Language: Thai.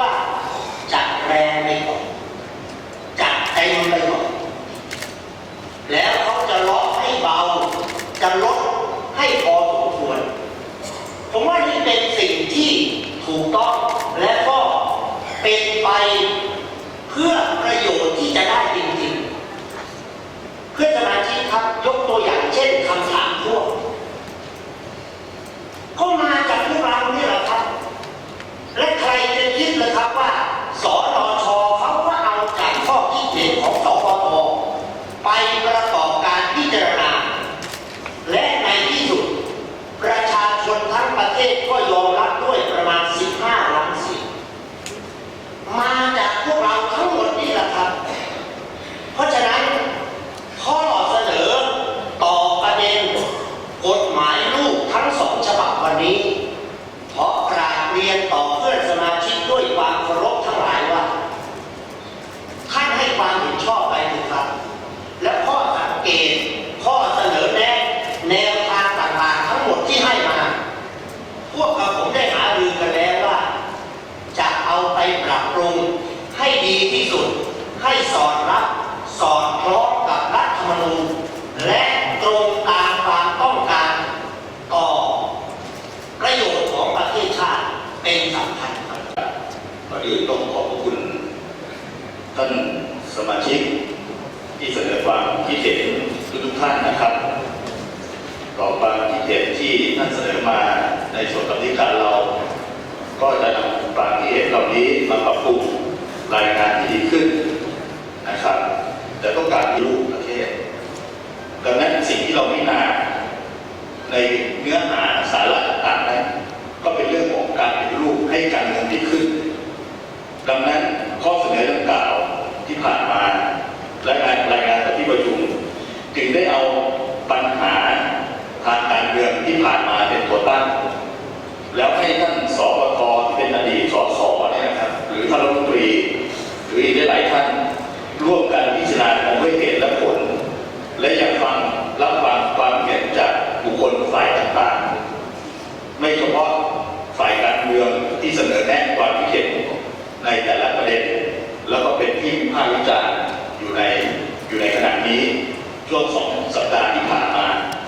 ว่าจัดแรงไปก่อนจัดเต็มไปก่อนแล้วเขาจะล็อกให้เบา จะลดให้พอสมควร ผมว่านี่เป็นสิ่งที่ถูกต้องและก็เป็นไปเพื่อประโยชน์ที่จะได้จริงๆ เพื่อนสมาชิกครับยกตัวอย่างเช่นคำถามพวก ก็มาจากพวกเรานี่แหละครับ และใครจะคิดเลยครับว่าสนชเขาก็เอาจากข้อคิดเห็นของสปท ไปประกอบการพิจารณา และในที่สุด ประชาชนทั้งประเทศก็ยอมรับด้วยประมาณ 15 ล้านเสียงมาจากพวกเราทั้งหมดนี่แหละครับ เพราะฉะนั้น ข้อเสนอต่อประเด็นกฎหมายลูกทั้งสองฉบับวันนี้ ขอกราบเรียนต่อเพื่อนสมาชิกด้วยความเคารพทั้งหลายว่า ท่านให้ความเห็นชอบไปเถอะครับ และข้อสังเกต ข้อเสนอแนะ แนวทาง ต่างๆทั้งหมดที่ให้มา พวกเราผมได้หารือกันแล้วว่า จะเอาไปปรับปรุงให้ดีที่สุด ให้สอดรับ สอดคล้องกับรัฐธรรมนูญและตรงตามความต้องการต่อประโยชน์ของประเทศชาติเป็นสำคัญครับก่อนอื่นต้องขอบคุณ ท่านสมาชิกที่เสนอความคิดเห็นทุกท่านนะครับต่อความคิด เห็นที่ท่านเสนอมาในส่วนกรรมธิการเรา ก็จะนำปากที่เห็นเหล่านี้มาปรับปรุงรายงานที่ดีขึ้นนะครับแต่ต้องการรูปประเทศดังนั้นสิ่งที่เราไม่นาในเนื้อหาสาระต่างๆนั้นก็เป็นเรื่องของการปฏิรูปให้การเมืองดีขึ้น ดังนั้นข้อเสนอดังกล่าวที่ผ่านมาและงานรายงานจากที่ประชุม จึงได้เอาปัญหาทางการเมืองที่ผ่านมาเป็นตัวตั้ง แล้วให้ท่านสปทที่เป็นอดีตสสเนี่ยนะครับ หรือท่านรัฐมนตรี หรืออีกหลายๆท่านร่วมกันพิจารณาของด้วยเหตุและผล และอยากฟังรับฟังความเห็นจากบุคคลฝ่ายต่างๆ ไม่เฉพาะฝ่ายการเมืองที่เส นอแนะความคิดเห็นในแต่ละประเด็น แล้วก็เป็นที่วิพากษ์วิจารณ์